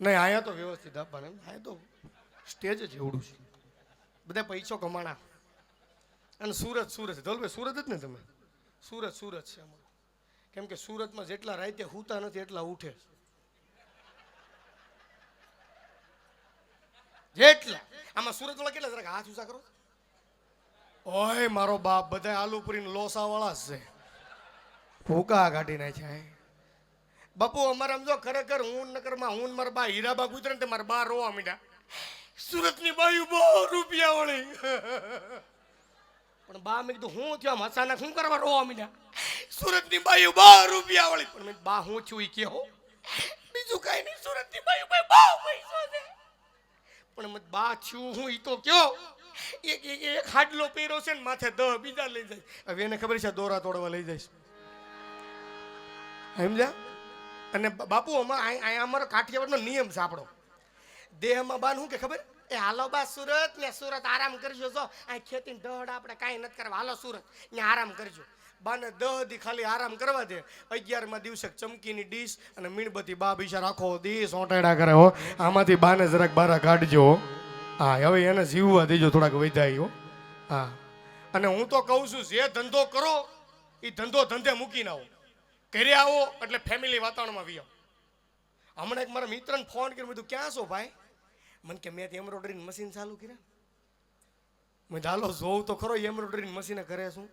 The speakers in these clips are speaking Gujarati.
નહીં અહીંયા તો વ્યવસ્થિત આપવાના. અહીંયા તો સ્ટેજ જ એવડું છે. બધા પૈસો કમાણા. અને સુરત સુરત. ધોલભાઈ સુરત જ ને તમે? સુરત સુરત છે અમારું. કેમ કે સુરતમાં જેટલા રાતે હુતા નથી, એટલા ઉઠે. જેટલા. આમાં સુરત વાળા કેટલા જરાક હાથ ઊંચા કરો? ઓય, મારો બાપ બધા આલુપુરી લોસા વાળા છે. ભૂકા કાઢી નાખ્યા. બાપુ અમારે આમ જો ખરેખર હું નકરમાં હું મારા બા હીરાબા ગુજરે ને મારા બા રોવા મીડા સુરતની બાયુ બહુ રૂપિયા વળી. પણ બા મેં કીધું, હું થયો અચાનક શું કરવા રોવા મીડા સુરતની બાયુ બહુ રૂપિયા વળી. પણ મેં બા, હું છું એ કે હો. બીજું કાંઈ નહીં, સુરતની બાયું ભાઈ બહુ પૈસો છે. પણ મેં બા, છું હું ઈ તો કયો. એક એક એક હાડલો પહેરો છે ને માથે દહ, બીજા લઈ જાય. હવે એને ખબર છે દોરા તોડવા લઈ જઈશ સમજ્યા? અને બાપુ અમારે અહીં અહીં અમારો કાઠિયાવાડનો નિયમ છે આપણો. દેહમાં બાન શું કે ખબર? એ હાલો બા સુરત, ને સુરત આરામ કરજો, જો. આ ખેતી દહડ આપણે કાંઈ નથી કરવા. હાલો સુરત, ને આરામ કરજો. બાને દહ દી ખાલી આરામ કરવા દે. અગિયારમાં દિવસે ચમકીની ડીશ અને મીણબત્તી બા બીજા આખો દી સોંટાડા કરે, હો. આમાંથી બાને જરાક બારા કાઢજો. હા, હવે એને જીવવા દેજો થોડાક વધાયો હા. અને હું તો કહું છું, જે ધંધો કરો એ ધંધો ધંધે મૂકીને આવો. ઘરે આવો એટલે ફેમિલી વાતાવરણમાં વિયો. હમણાં એક મારા મિત્રને ફોન કર્યો બધું ક્યાં છો ભાઈ? મને કે, મેં એમ્બ્રોઇડરી મશીન ચાલુ કર્યા. મેં ચાલો જોઉં તો ખરો એમ્બ્રોઇડરી મશીને કરે શું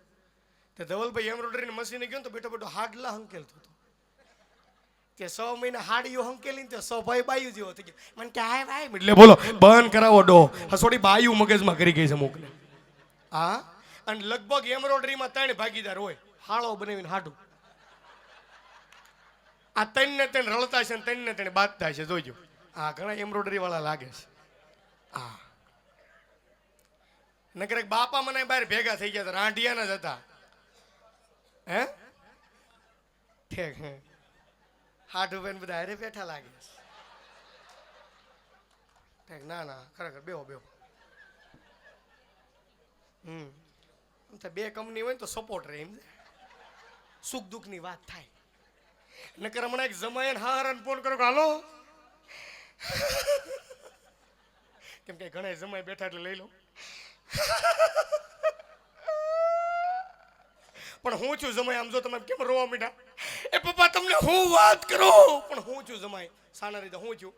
તે ધવલભાઈ એમ્બ્રોઇડરી મશીને ગયો તો બેઠો બેઠો હાડલા હંકેલતો થતો. કે સો મહિના હાડીઓ હંકેલી તે સો ભાઈ બાયુ જેવો થઈ ગયો. મને કે હાય ભાઈ. એટલે બોલો, બંધ કરાવો ડો. હસોડી બાયુ મગજમાં કરી ગઈ છે મોકલે હા? અને લગભગ એમ્બ્રોઇડરીમાં ત્રણ ભાગીદાર હોય. હાળો બનાવીને હાડું. આ ત્રણ ને ત્રણ રળતા છે ને ત્રણ ને ત્રણ બાંધતા છે જોજો. હા ઘણા એમ્બ્રોઇડરી વાળા લાગે છે. હા નકર બાપા મને બહાર ભેગા થઈ ગયા હતા રાંઢિયા જ હતા. હે? ઠેક, હે. હાથ ઉભે બધા હારે બેઠા લાગે ઠેક, ના ના, ખરેખર બેહો બેહો. હમ. બે કંપની હોય તો સપોર્ટ રહે એમ સુખ દુઃખની વાત થાય. નકર હમણાં એક જમાયન હારણ ફોન કરો હાલો. કેમ કે ઘણા જમાય બેઠા એટલે લઈ લો પણ હું છું જમાય, આમ જો તમે કેમ રોવા મીઠા એ પપ્પા, તમને હું વાત કરો? પણ હું છું જમાય. સાના રીતે હું છું.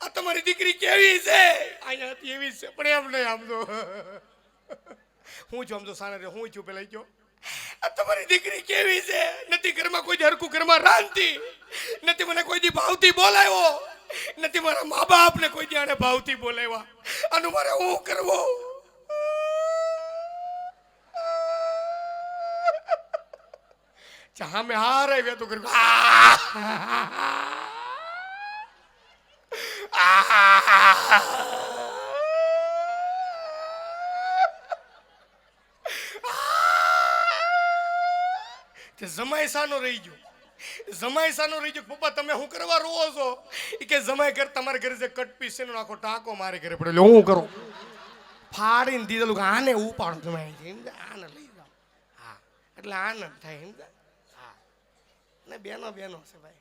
આ તમારી દીકરી કેવી છે? અહીંયા હતી એવી છે, પણ એમ નહીં, આમ જો. હું છું, આમ જો સાના રીતે હું છું. પેલા કયો આ તમારી દીકરી કેવી છે? નથી ઘરમાં કોઈ હરકું ઘરમાં રાંધતી, નથી મને કોઈ દી ભાવથી બોલાવ્યો, નથી મારા મા બાપને કોઈ દી આને ભાવથી બોલાવ્યા. આનું મારે હું કરવો? સામે હારે તો કર્યું. કે જમાઈ સાનો રહી ગયો. જમાઈ સાનો રહી ગયો પપ્પા, તમે શું કરવા રોવો છો? એ કે જમાય ઘર તમારા ઘરે જે કટ પીસ છે આખો ટાંકો મારે ઘરે પડ્યો. એટલે હું કરું? ફાડીને દીધેલું કે આને ઉપાડો. તમે આને લઈ જાઓ. હા. એટલે આનંદ થાય એમ હા. ને બેનો બેનો છે ભાઈ.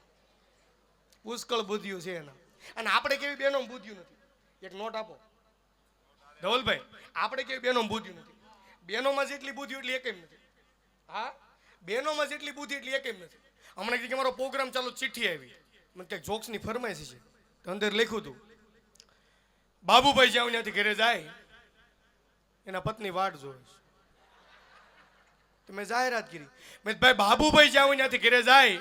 પુષ્કળ બુદ્ધિઓ છે એના. અને આપણે કેવી બેનો બુદ્ધિયું નથી? એક નોટ આપો. ધવલભાઈ, આપણે કેવી બેનો બુદ્ધિયું નથી? બેનોમાં જેટલી બુદ્ધિ એટલી એકેય નથી. હા? બેનોમાં જેટલી બુદ્ધિ એટલી એકેય નથી. હમણાં કે મારો પ્રોગ્રામ ચાલુ ચિઠ્ઠી આવી. મને કંઈક જોક્સની ફરમાઈશ છે. તો અંદર લખ્યું હતું, બાબુભાઈ જ્યાં ત્યાંથી ઘરે જાય, એના પત્ની વાટ જોવે તો મેં જાહેરાત કરી. મેં ભાઈ, બાબુભાઈ જ્યાં ત્યાંથી ઘરે જાય,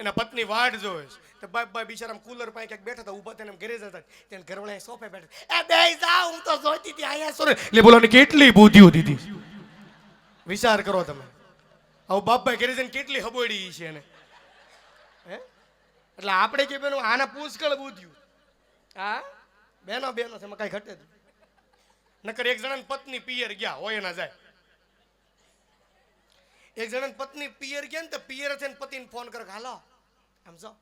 એના પત્ની વાટ જોવે તો ભાઈ ભાઈ બિચારા કુલર પાસે ક્યાંક બેઠા હતા, ઊભા તેને ઘરે જતા તેને ઘરવાળા સોફે બેઠા એ બે જા હું તો જોઈતી હતી અહીંયા સોરે એટલે બોલો કેટલી બુદ્ધિઓ દીધી વિચાર કરો તમે. આવું બાપભાઈ ઘરે જઈને કેટલી હબોડી છે એને? હે? એટલે આપણે કે બેનો આના પુષ્કળ બુદ્ધિયું હા? બેનો બેનો છે, એમાં કાંઈ ઘટે જ. નકર એક જણાની પત્ની પિયર ગયા, હોય એના જાય. એક જણાની પત્ની પિયર ગયા ને તો પિયર છે ને પતિને ફોન કરે હાલો સમજો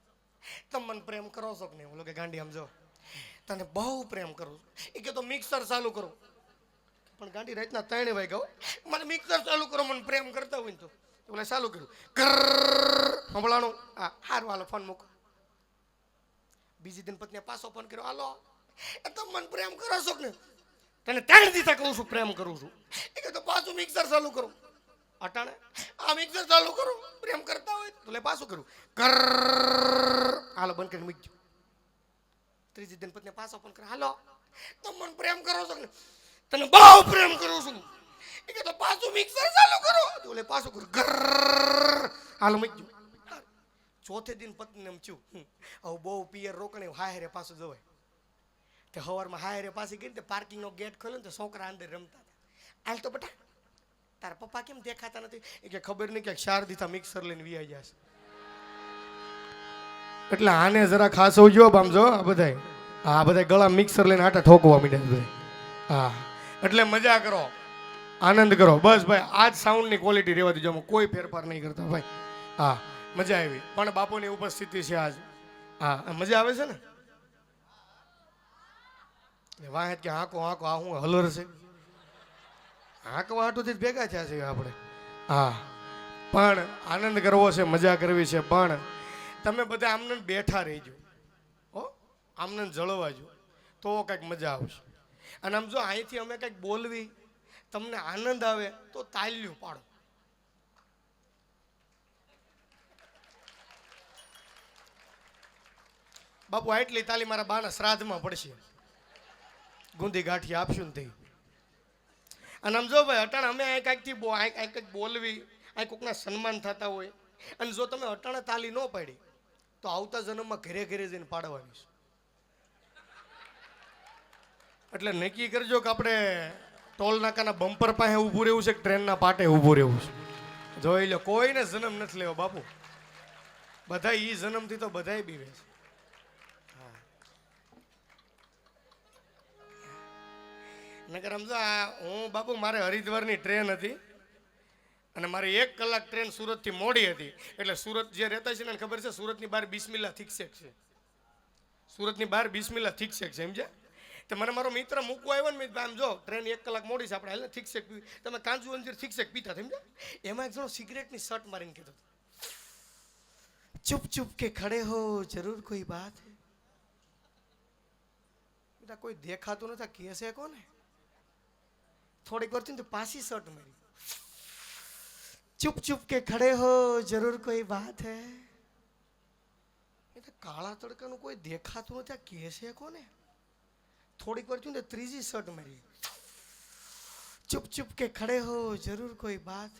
તમે મને પ્રેમ કરો છો કે નહીં? બોલો કે, ગાંડી સમજો તને બહુ પ્રેમ કરું છું. એ કે તો મિક્સર ચાલુ કરો. પણ ગાંડી રાતના ત્રણે વાગ્યા. મને મિક્સર ચાલુ કરો, મને પ્રેમ કરતા હોય ને તો. બોલે ચાલુ કર્યું. કર સંભળાણું. હા, હારું, હાલો ફોન મૂકો. બીજી દિન પત્ની પાછો ફોન કર્યો. હાલો. એ તો મને પ્રેમ કરો છો ને તને ત્રણ દીધા કહું છું, પ્રેમ કરું છું. એ કે તો પાછું મિક્સર ચાલુ કરું. અટાણે? આ મિક્સર ચાલુ કરું. પ્રેમ કરતા હોય તો લે પાછું કરું. કર હાલો, બંધ કરીને મૂકજો ત્રીજી દિન પત્ની પાછો ફોન કરે હાલો. તો મને પ્રેમ કરો છો ને તને બહુ પ્રેમ કરું છું. એ કે તો પાછું મિક્સર ચાલુ કરો. તો પાછું કરું. ગર હાલો મૂકજો ચોથે દિન પત્ની એમ થયું હવે બહુ પિયર રોકણે હાયરે પાછું જવાય. તે હવારમાં હાયરે પાછી ગઈ ને પાર્કિંગનો ગેટ ખોલ્યો ને તો છોકરા અંદર રમતા હતા. હાલ તો બટા, તારા પપ્પા કેમ દેખાતા નથી? એ કે, ખબર નહીં કે શારદીતા મિક્સર લઈને વી જશે. એટલે આને જરા ખાસ જો બામજો આ બધાય. આ બધા ગળા મિક્સર લઈને આટા ઠોકવા માંડ્યા છે બધા હા. એટલે મજા કરો. આનંદ કરો. બસ ભાઈ, આજ સાઉન્ડની ક્વોલિટી રહેવા દીજો. કોઈ ફેરફાર નહીં કરતા ભાઈ. હા, મજા આવી. પણ બાપુની ઉપસ્થિતિ છે આજ. હા, આ મજા આવે છે ને? વાહ કે આંકો આંકો આ હું હલર છે. હાટુથી જ ભેગા થયા છે આપણે. હા, પણ આનંદ કરવો છે, મજા કરવી છે, પણ તમે બધા આમને બેઠા રહીજો. હો, આમને જળવાજો. તો કંઈક મજા આવશે. અને આમ જો અહીંથી અમે કંઈક બોલવી તમને આનંદ આવે તો તાલ્યું પાડો. બાપુ, આટલી તાલી મારા બાના શ્રાદ્ધમાં પડશે. ગુંદી ગાંઠી આપશું ને તે. અને આમ જો ભાઈ, અટાણ અમે આ કાંઈકથી બો આ કંઈક બોલવી આ કોકના સન્માન થતા હોય. અને જો તમે અટાણે તાલી ન પાડી, તો આવતા જન્મમાં ઘરે ઘરે જઈને પાડવાની છે. એટલે નક્કી કરજો કે આપણે ટોલ નાકાના બમ્પર પાસે ઊભું રહેવું છે કે ટ્રેનના પાટે ઊભું રહેવું છે? જોઈ લો, કોઈને જન્મ નથી લેવો બાપુ. બધા ઈ જન્મથી તો બધાય બીવે છે. નકર સમજો આ, હું બાપુ, મારે હરિદ્વારની ટ્રેન હતી અને મારી એક કલાક ટ્રેન સુરતથી મોડી હતી. એટલે સુરત જે રહેતા છે ને ખબર છે? સુરતની બહાર બિસ્મિલ્લા થીકસેક છે. સુરતની બહાર બિસ્મિલ્લા થીકસેક છે સમજ્યા તો મને મારો મિત્ર મૂકવા આવ્યો ને મેં આમ જો, ટ્રેન એક કલાક મોડી છે, આપણે હાલ શેક પી તમે કાંજુ અંજીર થીકસેક પીતા સમજો એમાં એક જણો સિગરેટની શર્ટ મારીને કીધું ચૂપ ચૂપ કે ખડે હો, જરૂર કોઈ બાત હે. બેટા કોઈ દેખાતું નથી કેસે કોને? થોડીક વાર તો પાછી શર્ટ મારી. ચૂપ ચૂપ કે ખડે હો, જરૂર કોઈ બાત હે. કાળા તડકાનું કોઈ દેખાતું નથી, આ કોને? થોડીક વાર થયું ને, ત્રીજી શર્ટ મારી. ચૂપ ચૂપ કે ખડે હો, જરૂર કોઈ બાત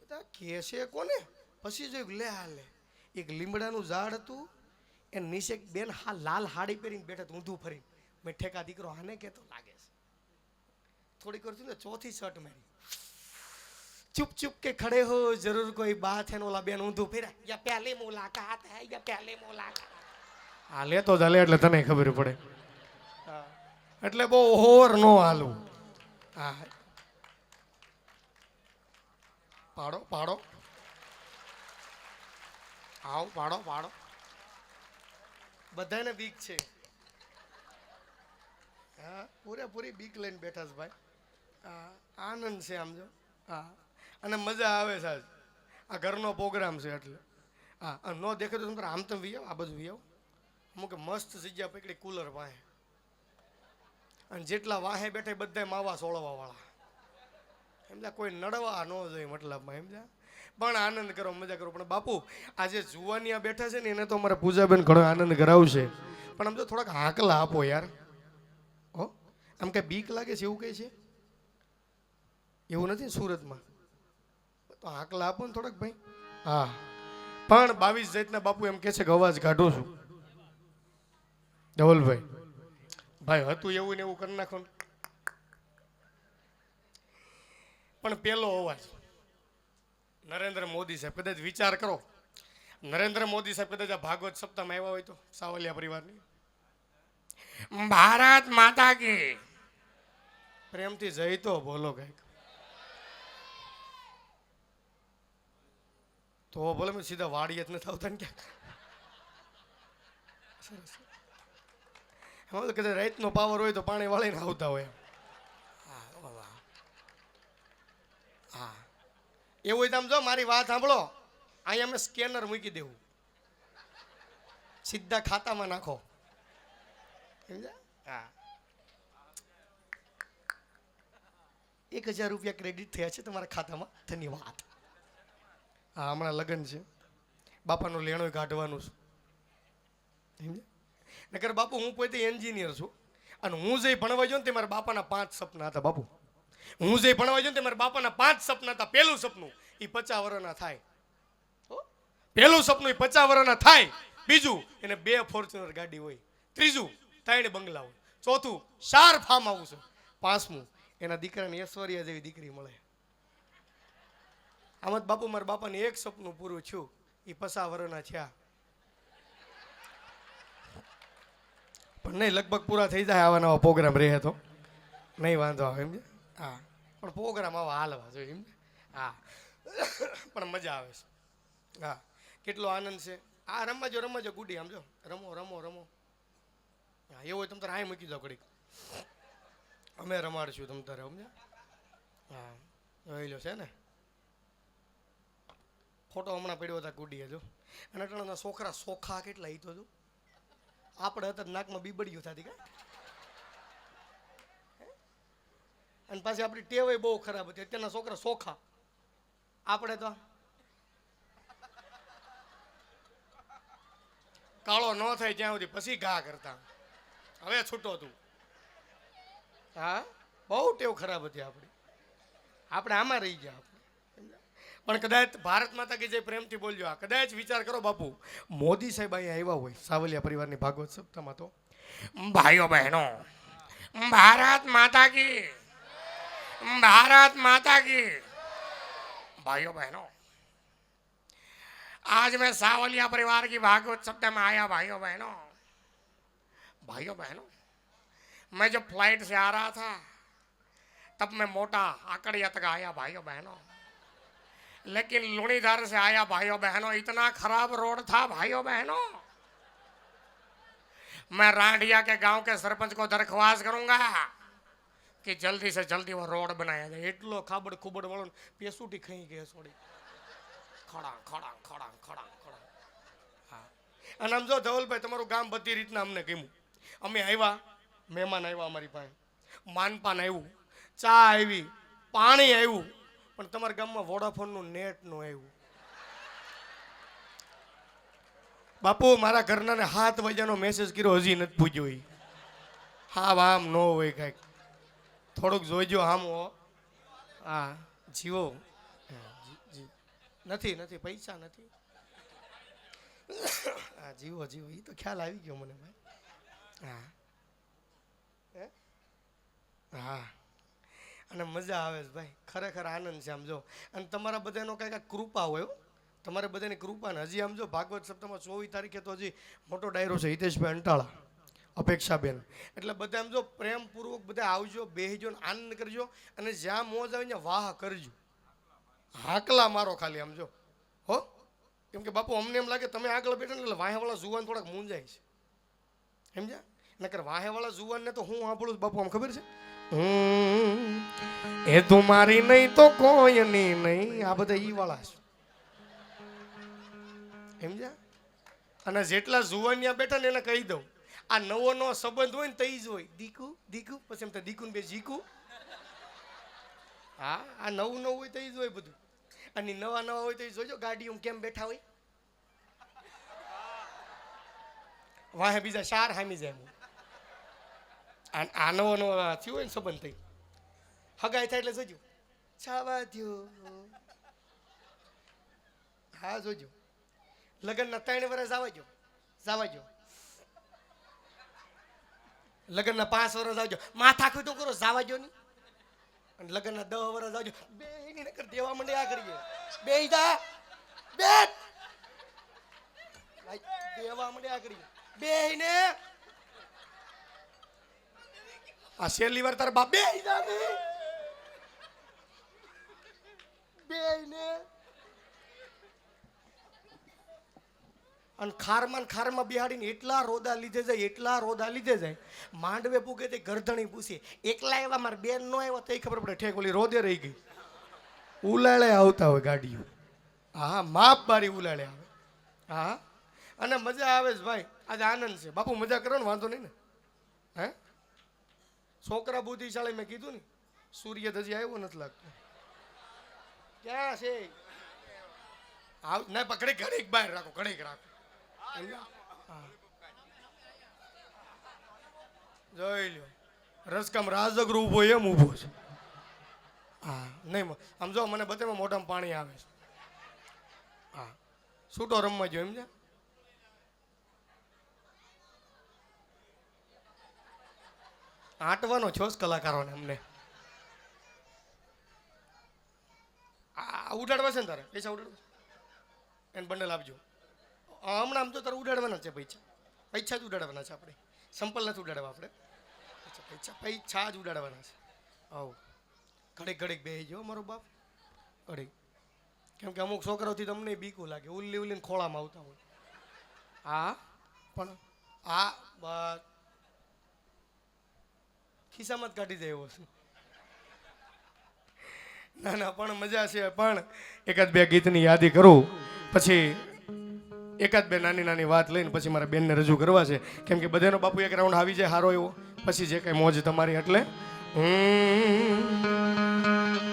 બધા બેટા કેસે કોને? પછી જોયું લે હા લે એક લીમડાનું ઝાડ હતું એ નીચે એક બેન હા લાલ હાડી પહેરીને બેઠા ઊંધું ફરી મેં ઠેકા દીકરો આને કેતો લાગે છે. થોડીક વાર થયું ને, ચોથી શર્ટ મારી. ચુપ ચુપ કે ખડે હો, જરૂર કોઈ હે? ને ઓલા બેન ઊંધું ફેરા યા પહેલી મુલાકાત હે, યા પહેલી મુલાકાત. હા લે તો હાલે એટલે તને ખબર પડે. એટલે બહુ ઓવર નો હાલવું હા પાડો પાડો. આવ, પાડો પાડો. બધાને બીક છે. હા, પૂરેપૂરી બીક લઈને બેઠા છે ભાઈ. હા આનંદ છે આમ જો. હા, અને મજા આવે સાહેબ આ ઘરનો પ્રોગ્રામ છે એટલે. હા ન દેખે તો તમે આમ તો વી આ બધું વી આવો અમુક મસ્ત જગ્યા પકડી કુલર વાહે અને જેટલા વાહે બેઠે બધા માવા સોળવા વાળા સમજ્યા કોઈ નડવા ન જોઈએ મતલબમાં સમજ્યા પણ આનંદ કરો, મજા કરો. પણ બાપુ, આજે જુવાની આ બેઠા છે ને, એને તો અમારે પૂજાબેન ઘણો આનંદ કરાવશે. પણ આમ તો થોડાક હાકલા આપો યાર. હો? આમ કઈ બીક લાગે છે એવું કહે છે? એવું નથી સુરતમાં? તો હાકલા આપો ને થોડાક ભાઈ. હા. પણ બાવીસ જાતના બાપુ એમ કહે છે કે અવાજ કાઢું છું. ધવલભાઈ. ભાઈ હતું એવું ને એવું કરી નાખો ને. પણ પેલો અવાજ. નરેન્દ્ર મોદી સાહેબ કદાચ વિચાર કરો. નરેન્દ્ર મોદી સાહેબ કદાચ આ ભાગવત સપ્તાહમાં આવ્યા હોય તો સાવલિયા પરિવારની. ભારત માતા કી. પ્રેમથી જઈ તો બોલો કંઈક. તો બોલે મેં સીધા વાડીએ જ નથી આવતા ને ક્યાંક. સરસ. એમાં તો કદાચ રાતનો પાવર હોય તો પાણી વાળીને આવતા હોય હા. હા. એવું હોય તો આમ જો મારી વાત સાંભળો. અહીંયા અમે સ્કેનર મૂકી દેવું. સીધા ખાતામાં નાખો. સમજ્યા? હા. એક હજાર રૂપિયા ક્રેડિટ થયા છે તમારા ખાતામાં? ધન્યવાદ. હા હમણાં લગ્ન છે. બાપાનું લેણું કાઢવાનું છે. સમજ્યા? નકર બાપુ, હું પોતે એન્જિનિયર છું. અને હું જે ભણવા જાઉં તે મારા બાપાના પાંચ સપના હતા બાપુ. હું જે ભણવા જાઉં તે મારા બાપાના પાંચ સપના હતા. પહેલું સપનું એ પચાસ વર્ષના થાય. પહેલું સપનું એ પચાસ વર્ષના થાય. બીજું એને બે ફોર્ચ્યુનર ગાડી હોય. ત્રીજું ત્રણ બંગલા હોય. ચોથું ચાર ફાર્મ હાઉસ પાંચમું એના દીકરાને ઐશ્વર્યા જેવી દીકરી મળે. આમાં જ બાપુ, મારા બાપાને એક સપનું પૂરું થયું. એ પચાસ વર્ષના થયા. પણ નહીં, લગભગ પૂરા થઈ જાય આવા નવા પ્રોગ્રામ રહે તો. નહીં વાંધો આવે એમ હા. પણ પ્રોગ્રામ આવા હાલવા જોઈએ એમ હા. પણ મજા આવે છે. હા. કેટલો આનંદ છે. આ રમવાજો રમવાજો ગુડી, આમ રમો રમો રમો. હા, એવું હોય તમે તારે હાય મૂકી દો ઘડીક. અમે રમાડશું તમ તારે સમજ્યા હા. જોઈ લો છે ને. ફોટો હમણાં પડ્યો હતા ગુડીએ જો. અને અટાણાના છોકરા સોખા કેટલા ઈ તો જો. આપણે હતા નાકમાં બીબડ્યું થતી કે? અને પાછી આપણી ટેવ બહુ ખરાબ હતી. અત્યારના છોકરા સોખા. આપણે તો કાળો ન થાય ત્યાં સુધી પછી ઘા કરતા. હવે છૂટો તું. હા? બહુ ટેવ ખરાબ હતી આપણી આપણે આમાં રહી ગયા. પણ કદાચ ભારત માતા કે જે પ્રેમથી બોલજો આ કદાચ વિચાર કરો બાપુ મોદી સાહેબ અહીંયા આવ્યા હોય સાવલિયા પરિવારની ભાગવત સપ્તાહમાં તો ભાઈઓ બહેનો ભારત માતા કી भारत माता की भाइयों बहनों आज मैं सावलिया परिवार की भागवत सप्ताह में आया भाइयों बहनों भाइयों बहनों मैं जब फ्लाइट से आ रहा था तब मैं मोटा आकड़िया तक आया भाइयों बहनों लेकिन लुणीधर से आया भाइयों बहनों इतना खराब रोड था भाइयों बहनों मैं रांडिया के गांव के सरपंच को दरख्वास्त करूंगा કે જલ્દી સે જલ્દી वो રોડ બનાયા જાય એટલો ખાબડ ખુબડ વાળો ને પેસુટી ખાઈ ગયા છોડી ખડા ખડા ખડા ખડા ખડા હા અને આમ જો ધવલભાઈ તમારું ગામ બધી રીતના અમને ગમ્યું અમે આવ્યા મહેમાન આવ્યા અમારી પાસે માનપાન આવ્યું ચા આવી પાણી આવ્યું પણ તમારા ગામમાં વોડાફોનનું નેટ ન આવ્યું. બાપુ, મારા ઘરનાને હાથ વાગ્યાનો મેસેજ કર્યો, હજી નથી પૂજ્યો એ હા આમ ન હોય કાંઈક. થોડુંક જોઈજો આમ હો. હા, જીવો. નથી નથી, પૈસા નથી. હા, જીવો જીવો. એ તો ખ્યાલ આવી ગયો મને, ભાઈ. હા? હે? અને મજા આવે છે ભાઈ. ખરેખર આનંદ છે આમ જો. અને તમારા બધાનો કાંઈક આ કૃપા હોય. તમારે બધાની કૃપા ને હજી આમ જો ભાગવત સપ્તાહમાં ચોવીસ તારીખે તો હજી મોટો ડાયરો છે હિતેશભાઈ અંટાળા, અપેક્ષાબેન. એટલે બધા આમ જો પ્રેમપૂર્વક બધા આવજો, બેહજો ને આનંદ કરજો અને જ્યાં મોજ આવે ત્યાં વાહ કરજો. હાકલા મારો ખાલી આમ જો. હો? કેમ કે બાપુ, અમને એમ લાગે તમે આગળ બેઠા ને એટલે વાહવાળા જુવાન થોડાક મૂંઝાય છે. સમજ્યા? નકર વાહેવાળા જુવાનને તો હું સાંભળું બાપુ, આમ ખબર છે? એ તું મારી નહીં તો કોઈ નહીં. આ બધા ઈ વાળા છે. સમજ્યા? અને જેટલા જુવાનિયા બેઠા ને એને કહી દઉં. આ નવો નવો સંબંધ હોય ને તો જ હોય. દીકુ દીકુ, પછી એમ તો દીકુ ને બે જીકુ હા, આ નવું નવું હોય તો જ હોય બધું. અને નવા નવા હોય તો એ જોજો ગાડીઓ કેમ બેઠા હોય? વાહે બીજા ચાર હામી જાય આનો આ નવો નવો થયું હોય ને સંબંધ થઈ હગાઈ થાય એટલે જોજો. છાવા દ્યો. હા જોજો. લગ્નના ત્રણ વર્ષ આવજો. જાવાજો. લગ્નના પાંચ વર્ષ આવજો. માથા ખોટું કરો જાવાજો નહીં. અને લગ્નના દસ વર્ષ આવજો. બે ની નકર દેવા માંડે આ કરીએ બે જા. બે દેવા માંડે આ કરીએ બે ને આ છેલ્લી વાર તારા બાપ બે બે ને. અને ખારમાં ખારમાં બિહાડીને એટલા રોદા લીધે જાય, એટલા રોદા લીધે જાય. માંડવે પૂગે તે ગરધણી પૂછે, એકલા એવા મારા બેન નો આવ્યા? તો ખબર પડે, ઠેક ઓલી રોદે રહી ગઈ. ઉલાળે આવતા હોય ગાડીઓ. હા, માપ બારી ઉલાળે આવે. હા, અને મજા આવે છે ભાઈ. આજે આનંદ છે. બાપુ, મજા કરો ને, વાંધો નહીં ને. હે? છોકરા બુદ્ધિશાળી મેં કીધું ને સૂર્ય હજી આવ્યો નથી લાગતો. ક્યાં છે? આવ ના પકડી ઘડીક બહાર રાખો ઘડીક રાખો. જોઈ લ્યો. રસકામ રાજગર ઊભો એમ ઊભો છે. હા નહીં આમ જો મને બધામાં મોઢામાં પાણી આવે છે. હા. છૂટો રમવા જોઈએ એમ છે આંટવાનો છો કલાકારોને અમને. આ ઉડાડવા છે ને તારે? પૈસા ઉડાડવા એને બંડલ આપજો. હમણાં આમ તો તારે ઉડાડવાના છે પૈસા. પૈસા જ ઉડાડવાના છે આપણે. સંપલ નથી ઉડાડવા આપણે. પૈસા પૈસા જ ઉડાડવાના છે. આવો. ઘડીક ઘડીક બે જો મારો બાપ. ઘડીક. કેમ કે અમુક છોકરાઓથી તમને બીકું લાગે. ઉલ્લી ઉલ્લીને ખોળામાં આવતા હોય. હા? પણ આ બસ ખિસ્સામાં જ કાઢી જાય એવો છું ના ના પણ મજા છે પણ એકાદ બે ગીતની યાદી કરું પછી એકાદ બે નાની નાની વાત લઈને પછી મારા બેનને રજૂ કરવા છે કેમ કે બધાનો બાપુ એક રાઉન્ડ આવી જાય સારો એવો પછી જે કંઈ મોજ તમારી એટલે.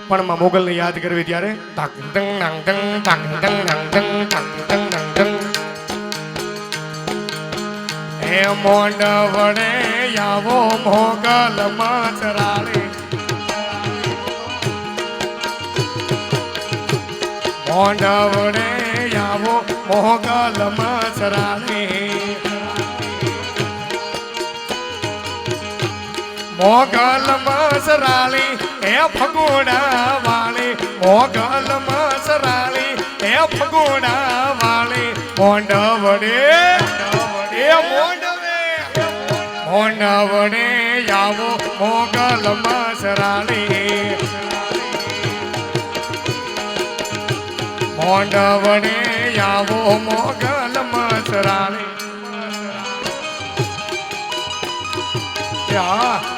પણ માં મોગલને યાદ કરવી ત્યારે હે મોંડ વડે આવો મોગલ માચરાળે મોંડ વડે આવો મોગલ માચરાળે મોગલ મસરાળી હે ફગોડા વાળી મોગલ મસરાળી હે ફગોડા વાળી મોંડ વડે એ મોંડવે વડે આવો મોગલ મસરાળી મોંડ વડે આવો મોગલ મસરાળી યા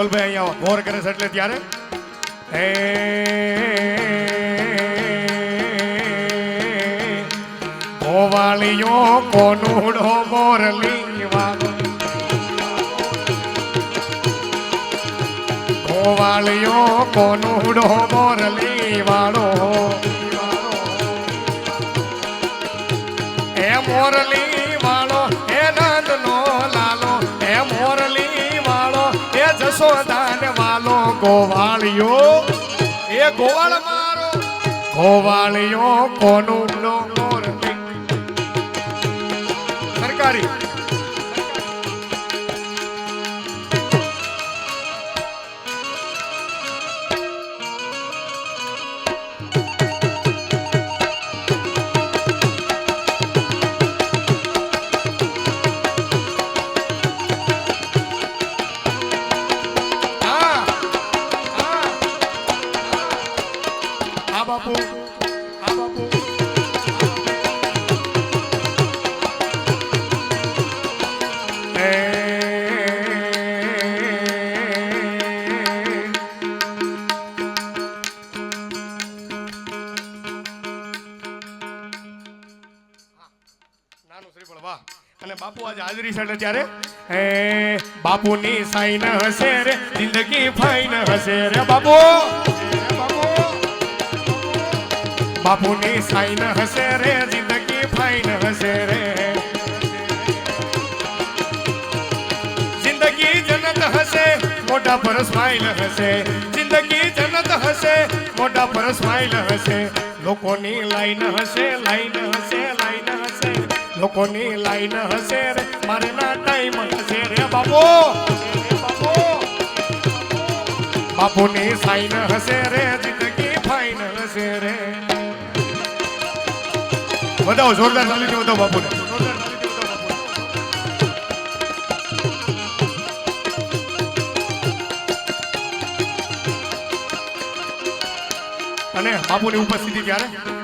ધવલભાઈ અહીંયા ગોર કરે છે એટલે ત્યારે. હે, ગોવાળીઓ કોનુડો મોરલી ગોવાળીઓ કોનુડો મોરલી એ મોરલી ગોવાળિયો? એ ગોવાળ મારો ગોવાળિયો કોનું નો મોરલી સરકારી. હાજરી સડે ત્યારે, હે, બાપુની સાઈન હશે રે, જિંદગી ફાઈન હશે રે બાપુ બાપુ. બાપુની સાઈન હશે રે, જિંદગી ફાઈન હશે રે. જિંદગી જનત હશે મોઢા પર સ્માઈલ હશે. જિંદગી જનત હશે મોઢા પર સ્માઈલ હશે. લોકોની લાઈન હશે લાઈન હશે લાઈન હશે. લોકોની લાઈન હશે રે. મારે ના ટાઈમ હશે રે બાપુ. બાપુ બાપુની સાઈન હશે રે, જિંદગી ફાઈન હશે રે. વધાવો જોરદાર તાલીથી વધાવો બાપુને. અને બાપુની ઉપસ્થિતિ ક્યારે?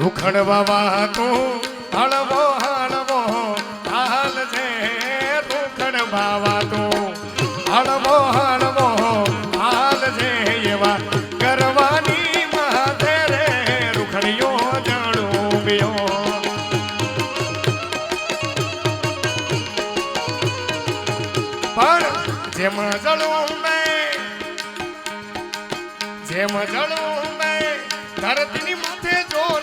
રૂખડ બાબા તું હળવો હળવો, હાલ છે રૂખડ બાબા તું. હળવો હળવો, હાલ છે એવા કરવાની માથે રે, રૂખડીઓ જાણું બ્યો પણ જેમ જળું મેં જેમ જળું મેં ધરતીની માથે જોન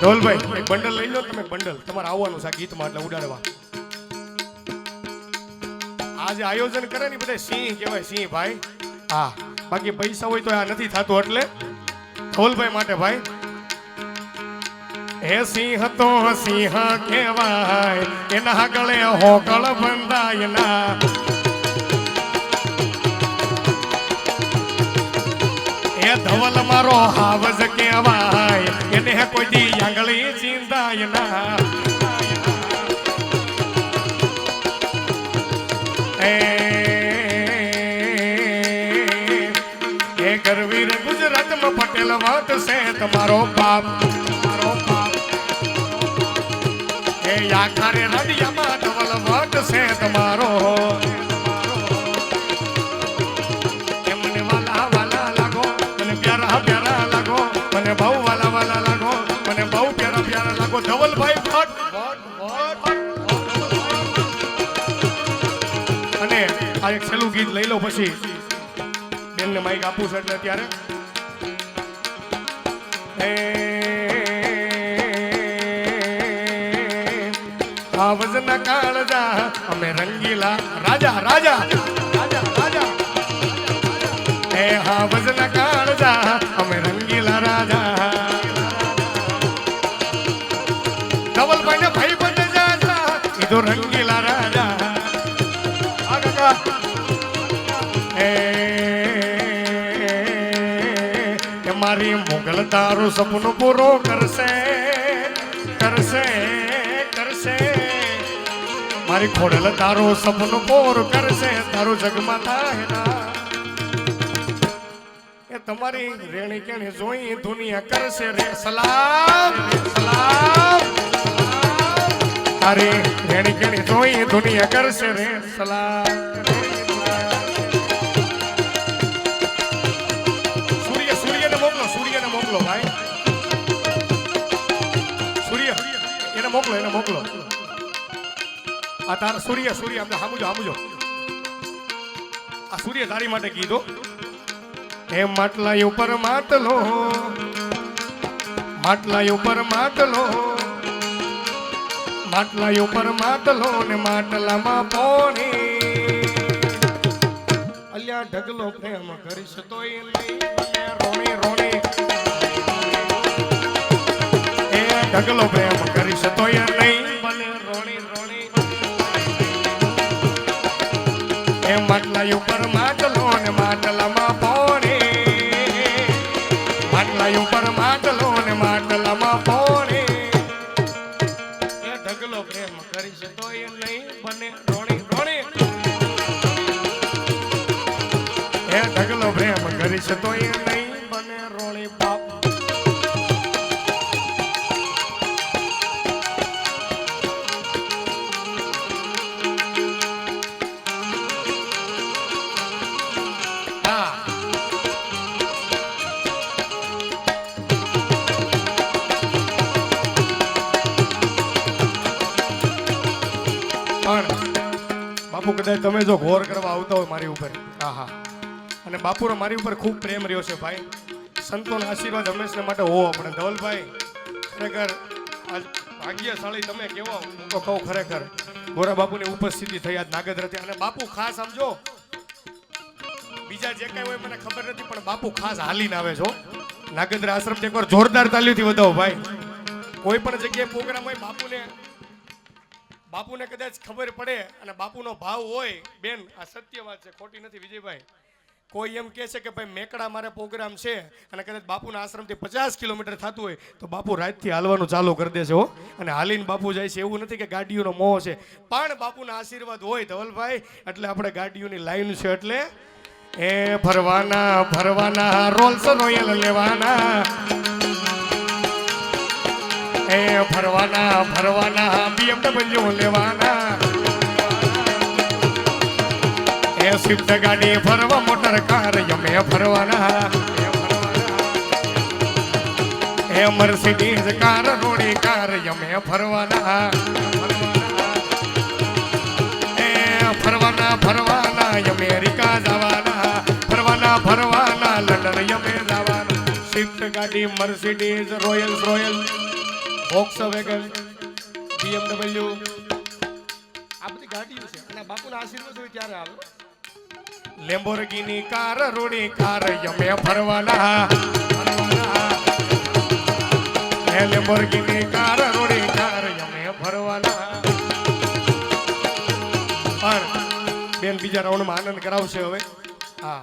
ઢોલભાઈ એક બંડલ લઈ લો, તમે બંડલ. તમારે આવવાનું છે ગીતમાં એટલે ઉડાડવા. આ જે આયોજન કરે ને બધા સિંહ કહેવાય સિંહ ભાઈ હા, બાકી પૈસા હોય તો આ નથી થતું એટલે ઢોલભાઈ માટે ભાઈ હે સિંહ તો સિંહ કહેવાય. એના ગળે હોકળ બંધાય ના એ ધવલ મારો હાવજ કહેવાય. એને કોઈ દી આંગળી ચિંતાય ના એ એ ગરવીર ગુજરાતમાં પટેલ વાત છે તમારો બાપ. એ આખારે રડિયામાં ડબલ વટ છે તમારો. એ મને વાલા વાલા લાગો, મને પ્યારા પ્યારા લાગો, મને બહુ વાલા વાલા લાગો, મને બહુ પ્યારા પ્યારા લાગો. ધવલભાઈ અને આ એક છેલ્લું ગીત લઈ લો પછી. બેનને માઈક આપું છું એટલે ત્યારે આવજના કાળજા, અમે રંગીલા રાજા રાજા. રાજા રાજા એ હાવજના કાળજા, અમે રંગીલા રાજા. ધવલભાઈ ને ભાઈ બંધ જાજા એ રંગીલા રાજા. આ મારી મોગલ તારું સપનું પૂરો કરશે કરશે. મારી ખોડલ તારું સપનું પૂરું કરશે, તારું જગમાં થાય એ તમારી રેણી કેણી જોઈ દુનિયા કરશે રે સલામ સલામ. તારી રેણી કેણી જોઈ દુનિયા કરશે રે સલામ. તાર સૂર્ય સૂર્ય આપણે સામુજો સામુજો આ સૂર્ય તારી માટે કીધો. એ માટલા ઉપર માટલો માટલા ઉપર માટલો માટલા ઉપર માટલો ને માટલામાં પોણી. અલ્યા ઢગલો પ્રેમ કરીશ તોય નહીં રોણી રોણી. ઢગલો પ્રેમ કરીશ તોય નહીં ભલે રોણી રોણી. એ માટલા ઉપર માટલો ને માટલામાં પોણી. માટલા ઉપર માટલો ને માટલામાં પોણી. એ ઢગલો પ્રેમ કરીશ તોય નહીં બને રોણી રોણી. એ ઢગલો પ્રેમ કરીશ તો એ નહીં બાપુનો મારી ઉપર ખૂબ પ્રેમ રહ્યો છે ભાઈ. સંતોના આશીર્વાદ હંમેશને માટે હોવો આપણે ધવલભાઈ, ખરેખર આજ ભાગ્યશાળી તમે કેવો હું તો કહું ખરેખર, ગોરા બાપુની ઉપસ્થિતિ થઈ આજ નાગદ્રથી અને બાપુ ખાસ સમજો બીજા જે કાંઈ હોય મને ખબર નથી, પણ બાપુ ખાસ હાલીને આવે છો નાગેન્દ્ર આશ્રમ એકવાર જોરદાર તાલીઓથી વધાવો ભાઈ. કોઈ પણ જગ્યાએ પ્રોગ્રામ હોય, બાપુને બાપુને કદાચ ખબર પડે અને બાપુનો ભાવ હોય, બેન, આ સત્ય વાત છે, ખોટી નથી, વિજયભાઈ. કોઈ એમ કહે છે કે ભાઈ મેકડા મારે પ્રોગ્રામ છે અને કદાચ બાપુના આશ્રમથી પચાસ કિલોમીટર થતું હોય તો બાપુ રાતથી હાલવાનું ચાલુ કરી દેશે હો. અને હાલીને બાપુ જાય છે એવું નથી કે ગાડીઓનો મોહ છે. પણ બાપુના આશીર્વાદ હોય ધવલભાઈ, એટલે આપણે ગાડીઓની લાઈન છે એટલે એ ફરવાના ફરવાના રોલ્સ રોયલ લેવાના. એ ફરવાના ફરવાના BMW લેવાના. એ સ્વિફ્ટ ગાડી ફરવા, મોટર કાર અમે ફરવાના. એ મર્સિડીઝ કાર રોડી કાર અમે ફરવાના. એ ફરવાના ફરવાના અમેરિકા જવાના. ફરવાના ફરવાના લંડન અમે જવાના. સ્વિફ્ટ ગાડી Mercedes royal royal Volkswagen BMW આ બધી ગાડીઓ છે. અને બાપુના આશીર્વાદ હોય ત્યારે આવે. લેમ્બોર્ગિની કાર, રોડી કાર યમે ફરવાના. હે લેમ્બોર્ગિની કાર, રોડી કાર યમે ફરવાના. પણ બેન બીજા રાઉન્ડમાં આનંદ કરાવશે હવે. હા.